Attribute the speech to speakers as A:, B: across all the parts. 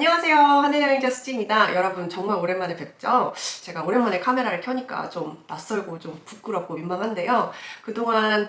A: 안녕하세요. 한혜영자 수지입니다. 여러분 정말 오랜만에 뵙죠? 제가 오랜만에 카메라를 켜니까 좀 낯설고 좀 부끄럽고 민망한데요. 그동안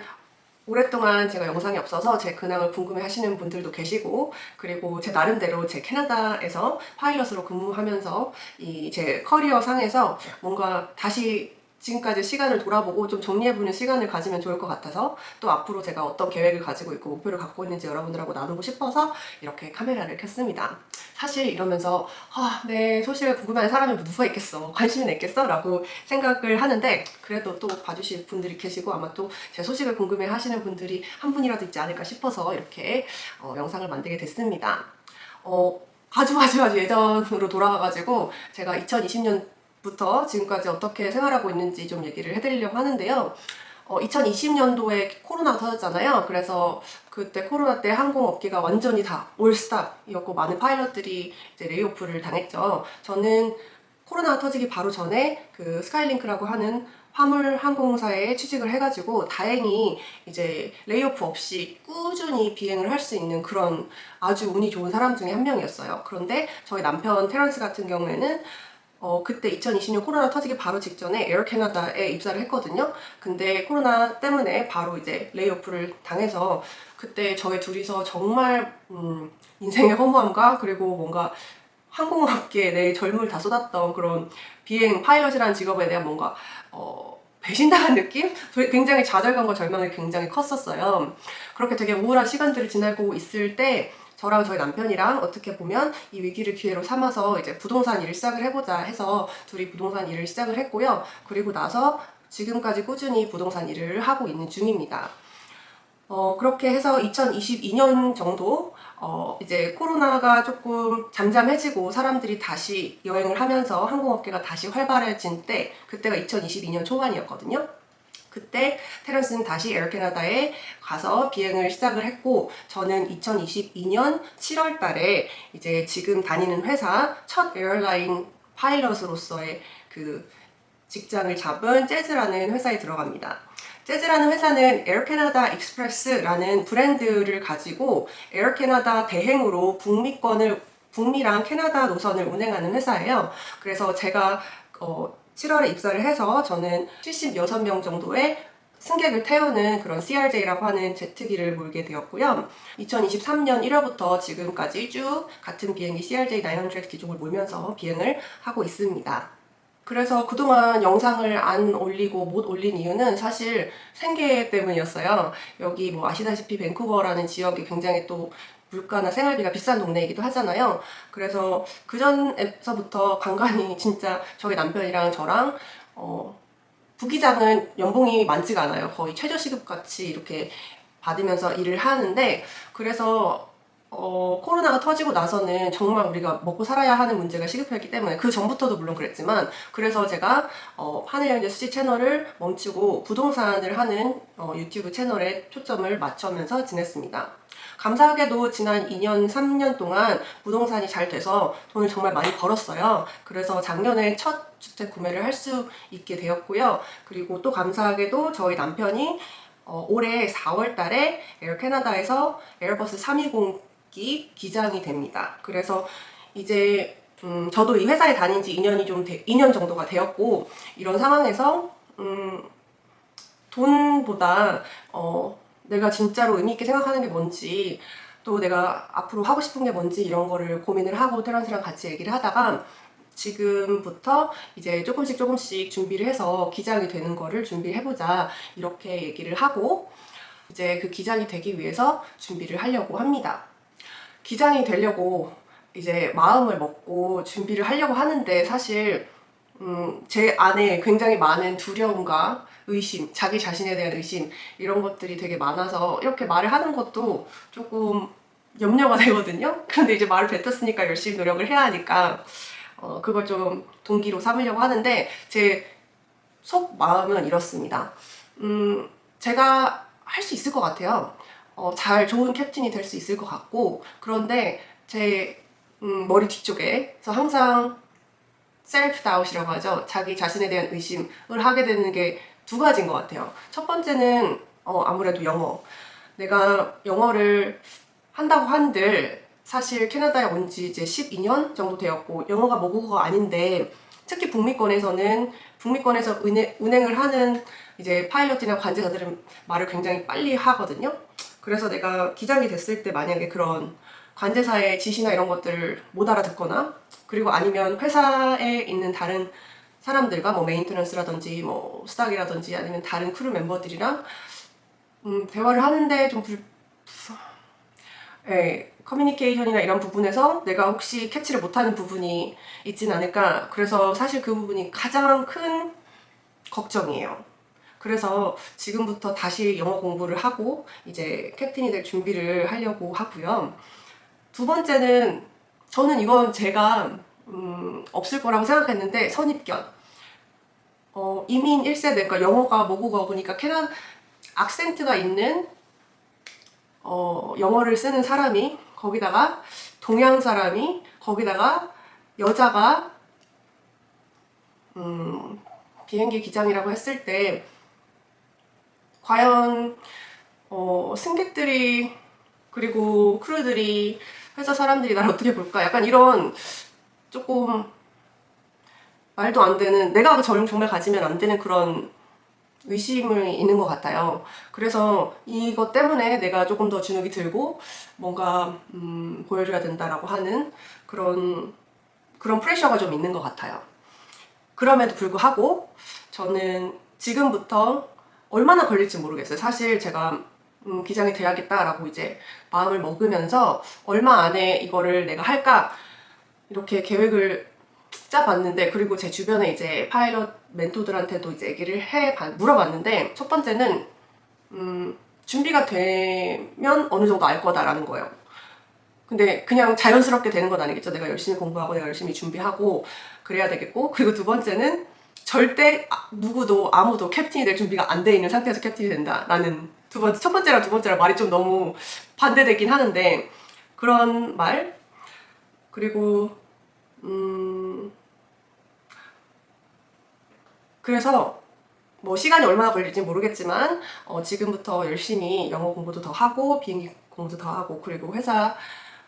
A: 오랫동안 제가 영상이 없어서 제 근황을 궁금해 하시는 분들도 계시고, 그리고 제 나름대로 제 캐나다에서 파일럿으로 근무하면서 이 제 커리어 상에서 뭔가 다시 지금까지 시간을 돌아보고 좀 정리해보는 시간을 가지면 좋을 것 같아서 또 앞으로 제가 어떤 계획을 가지고 있고 목표를 갖고 있는지 여러분들하고 나누고 싶어서 이렇게 카메라를 켰습니다. 사실 이러면서 아, 내 소식을 궁금해하는 사람이 누가 있겠어 관심이 있겠어? 라고 생각을 하는데 그래도 또 봐주실 분들이 계시고 아마 또 제 소식을 궁금해 하시는 분들이 한 분이라도 있지 않을까 싶어서 이렇게 어, 영상을 만들게 됐습니다. 어, 아주 아주 아주 예전으로 돌아가가지고 제가 2020년 부터 지금까지 어떻게 생활하고 있는지 좀 얘기를 해드리려고 하는데요. 어, 2020년도에 코로나가 터졌잖아요. 그래서 그때 코로나 때 항공업계가 완전히 다 올스탑이었고 많은 파일럿들이 이제 레이오프를 당했죠. 저는 코로나가 터지기 바로 전에 그 스카이링크라고 하는 화물 항공사에 취직을 해가지고 다행히 이제 레이오프 없이 꾸준히 비행을 할 수 있는 그런 아주 운이 좋은 사람 중에 한 명이었어요. 그런데 저희 남편 테런스 같은 경우에는 어, 그때 2020년 코로나 터지기 바로 직전에 에어 캐나다에 입사를 했거든요. 근데 코로나 때문에 바로 이제 레이오프를 당해서 그때 저희 둘이서 정말 음, 인생의 허무함과 그리고 뭔가 항공업계에 내 젊음을 다 쏟았던 그런 비행 파일럿이라는 직업에 대한 뭔가 어, 배신당한 느낌? 굉장히 좌절감과 절망이 굉장히 컸었어요. 그렇게 되게 우울한 시간들을 지나고 있을 때 저랑 저희 남편이랑 어떻게 보면 이 위기를 기회로 삼아서 이제 부동산 일을 시작을 해보자 해서 둘이 부동산 일을 시작을 했고요. 그리고 나서 지금까지 꾸준히 부동산 일을 하고 있는 중입니다. 어, 그렇게 해서 2022년 정도, 어, 이제 코로나가 조금 잠잠해지고 사람들이 다시 여행을 하면서 항공업계가 다시 활발해진 때, 그때가 2022년 초반이었거든요. 그때 테런스는 다시 에어캐나다에 가서 비행을 시작을 했고 저는 2022년 7월 달에 이제 지금 다니는 회사 첫 에어라인 파일럿으로서의 그 직장을 잡은 재즈라는 회사에 들어갑니다. 재즈라는 회사는 에어캐나다 익스프레스라는 브랜드를 가지고 에어캐나다 대행으로 북미권을 북미랑 캐나다 노선을 운행하는 회사예요. 그래서 제가 어, 7월에 입사를 해서 저는 76명 정도의 승객을 태우는 그런 CRJ라고 하는 제트기를 몰게 되었고요. 2023년 1월부터 지금까지 쭉 같은 비행기 CRJ 900 기종을 몰면서 비행을 하고 있습니다. 그래서 그동안 영상을 안 올리고 못 올린 이유는 사실 생계 때문이었어요. 여기 뭐 아시다시피 밴쿠버라는 지역이 굉장히 또 물가나 생활비가 비싼 동네이기도 하잖아요. 그래서 그 전에서부터 간간히 진짜 저희 남편이랑 저랑 어, 부기장은 연봉이 많지가 않아요. 거의 최저시급 같이 이렇게 받으면서 일을 하는데 그래서 어, 코로나가 터지고 나서는 정말 우리가 먹고 살아야 하는 문제가 시급했기 때문에 그 전부터도 물론 그랬지만 그래서 제가 어, 한혜연 수지 채널을 멈추고 부동산을 하는 어, 유튜브 채널에 초점을 맞추면서 지냈습니다. 감사하게도 지난 2년, 3년 동안 부동산이 잘 돼서 돈을 정말 많이 벌었어요. 그래서 작년에 첫 주택 구매를 할 수 있게 되었고요. 그리고 또 감사하게도 저희 남편이 어, 올해 4월 달에 에어 캐나다에서 에어버스 320 기 기장이 됩니다. 그래서 이제 음, 저도 이 회사에 다닌 지 2년이 좀 되, 2년 정도가 되었고 이런 상황에서 음, 돈보다 어, 내가 진짜로 의미 있게 생각하는 게 뭔지 또 내가 앞으로 하고 싶은 게 뭔지 이런 거를 고민을 하고 테런스랑 같이 얘기를 하다가 지금부터 이제 조금씩 조금씩 준비를 해서 기장이 되는 거를 준비해보자 이렇게 얘기를 하고 이제 그 기장이 되기 위해서 준비를 하려고 합니다. 기장이 되려고 이제 마음을 먹고 준비를 하려고 하는데 사실 음, 제 안에 굉장히 많은 두려움과 의심, 자기 자신에 대한 의심 이런 것들이 되게 많아서 이렇게 말을 하는 것도 조금 염려가 되거든요. 그런데 이제 말을 뱉었으니까 열심히 노력을 해야 하니까 어, 그걸 좀 동기로 삼으려고 하는데 제 속 마음은 이렇습니다. 음, 제가 할 수 있을 것 같아요. 어, 잘 좋은 캡틴이 될 수 있을 것 같고 그런데 제 음, 머리 뒤쪽에서 항상 셀프 다웃이라고 하죠. 자기 자신에 대한 의심을 하게 되는 게 두 가지인 것 같아요. 첫 번째는 어, 아무래도 영어. 내가 영어를 한다고 한들 사실 캐나다에 온 지 이제 12년 정도 되었고 영어가 모국어가 아닌데 특히 북미권에서는 북미권에서 은행, 운행을 하는 이제 파일럿이나 관제자들은 말을 굉장히 빨리 하거든요. 그래서 내가 기장이 됐을 때 만약에 그런 관제사의 지시나 이런 것들을 못 알아듣거나 그리고 아니면 회사에 있는 다른 사람들과 뭐 메인테넌스라든지 뭐 스탁이라든지 아니면 다른 크루 멤버들이랑 음, 대화를 하는데 좀 불, 예, 커뮤니케이션이나 이런 부분에서 내가 혹시 캐치를 못하는 부분이 있진 않을까. 그래서 사실 그 부분이 가장 큰 걱정이에요. 그래서 지금부터 다시 영어 공부를 하고 이제 캡틴이 될 준비를 하려고 하고요. 두 번째는 저는 이건 제가 음, 없을 거라고 생각했는데 선입견. 어, 이민 1세대, 그러니까 영어가 모국어니까 캐나 악센트가 있는 어, 영어를 쓰는 사람이 거기다가 동양 사람이 거기다가 여자가 음, 비행기 기장이라고 했을 때 과연 어, 승객들이 그리고 크루들이 회사 사람들이 나를 어떻게 볼까 약간 이런 조금 말도 안 되는 내가 정- 정말 가지면 안 되는 그런 의심이 있는 것 같아요. 그래서 이것 때문에 내가 조금 더 주눅이 들고 뭔가 음, 보여줘야 된다라고 하는 그런 그런 프레셔가 좀 있는 것 같아요. 그럼에도 불구하고 저는 지금부터 얼마나 걸릴지 모르겠어요. 사실 제가 음, 기장이 돼야겠다라고 이제 마음을 먹으면서 얼마 안에 이거를 내가 할까 이렇게 계획을 짜봤는데 그리고 제 주변에 이제 파일럿 멘토들한테도 이제 얘기를 해 봐- 물어봤는데 첫 번째는 음, 준비가 되면 어느 정도 알 거다라는 거예요. 근데 그냥 자연스럽게 되는 건 아니겠죠. 내가 열심히 공부하고 내가 열심히 준비하고 그래야 되겠고 그리고 두 번째는 절대 아- 누구도 아무도 캡틴이 될 준비가 안 돼 있는 상태에서 캡틴이 된다라는 두 번째 첫 번째랑 두 번째랑 말이 좀 너무 반대되긴 하는데 그런 말. 그리고 음 그래서 뭐 시간이 얼마나 걸릴지 모르겠지만 어, 지금부터 열심히 영어 공부도 더 하고 비행기 공부도 더 하고 그리고 회사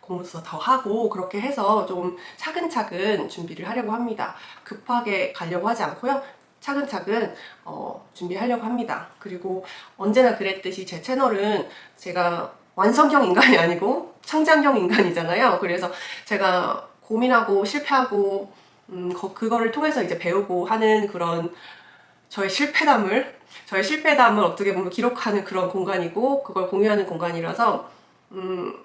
A: 공부도 더 하고 그렇게 해서 좀 차근차근 준비를 하려고 합니다. 급하게 가려고 하지 않고요. 차근차근 어, 준비하려고 합니다. 그리고 언제나 그랬듯이 제 채널은 제가 완성형 인간이 아니고 성장형 인간이잖아요. 그래서 제가 고민하고 실패하고 음, 거- 그거를 통해서 이제 배우고 하는 그런 저의 실패담을 저의 실패담을 어떻게 보면 기록하는 그런 공간이고 그걸 공유하는 공간이라서 음,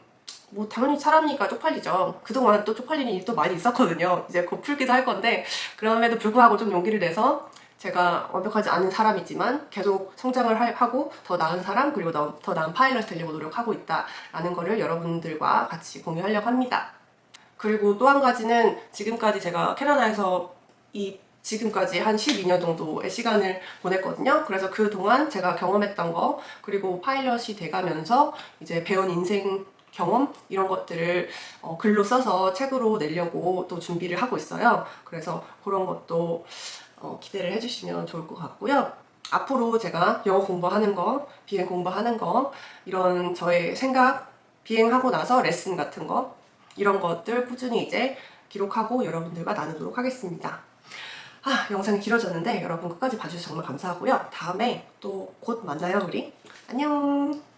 A: 뭐 당연히 사람이니까 쪽팔리죠. 그동안 또 쪽팔리는 또 많이 있었거든요. 이제 곧 풀기도 할 건데 그럼에도 불구하고 좀 용기를 내서 제가 완벽하지 않은 사람이지만 계속 성장을 할- 하고 더 나은 사람 그리고 더, 더 나은 파일럿 되려고 노력하고 있다라는 거를 여러분들과 같이 공유하려고 합니다. 그리고 또 한 가지는 지금까지 제가 캐나다에서 이 지금까지 한 12년 정도의 시간을 보냈거든요. 그래서 그 동안 제가 경험했던 거, 그리고 파일럿이 돼가면서 이제 배운 인생 경험, 이런 것들을 어, 글로 써서 책으로 내려고 또 준비를 하고 있어요. 그래서 그런 것도 어, 기대를 해주시면 좋을 것 같고요. 앞으로 제가 영어 공부하는 거, 비행 공부하는 거, 이런 저의 생각, 비행하고 나서 레슨 같은 거, 이런 것들 꾸준히 이제 기록하고 여러분들과 나누도록 하겠습니다. 아, 영상이 길어졌는데 여러분 끝까지 봐주셔서 정말 감사하고요. 다음에 또 곧 만나요, 우리. 안녕!